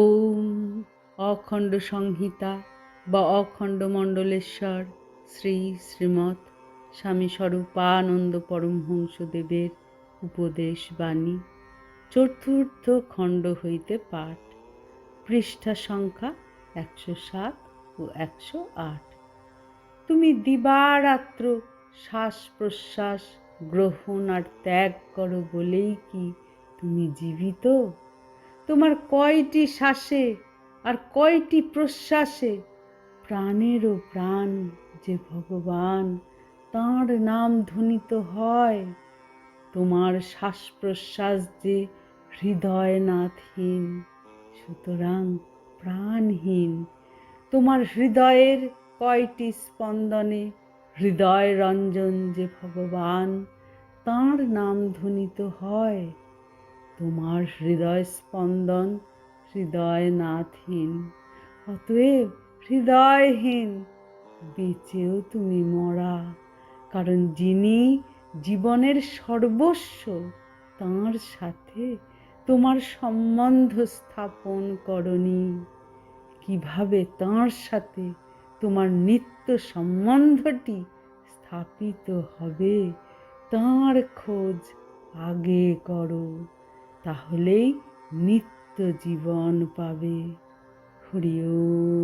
ওম অখণ্ড সংহিতা বা অখণ্ড মণ্ডলেশ্বর, শ্রী শ্রীমৎ স্বামী স্বরূপানন্দ পরমহংসদেবের উপদেশ বাণী, চতুর্থ খণ্ড হইতে পাঠ, পৃষ্ঠা সংখ্যা একশো সাত ও একশো আট। তুমি দিবারাত্র শ্বাস প্রশ্বাস গ্রহণ আর ত্যাগ করো বলেই কি তুমি জীবিত? কয়টি শ্বাসে আর কয়টি প্রশ্বাসে প্রাণেরও প্রাণ যে ভগবান তাঁর নাম ধ্বনিত হয়। তোমার শ্বাস প্রশ্বাস যে হৃদয় নাথহীন সুতরাং প্রাণহীন। তোমার হৃদয়ের কয়টি স্পন্দনে হৃদয় রঞ্জন যে ভগবান তাঁর নাম ধ্বনিত হয়। তোমার হৃদয় স্পন্দন হৃদয় নাথহীন অতএব হৃদয়হীন, বেঁচেও তুমি মরা। কারণ যিনি জীবনের সর্বস্ব, তাঁর সাথে তোমার সম্বন্ধ স্থাপন করনি। কীভাবে তাঁর সাথে তোমার নিত্য সম্বন্ধটি স্থাপিত হবে, তাঁর খোঁজ আগে করো। তাহলেই নিত্য জীবন পাবে। হরি ওম।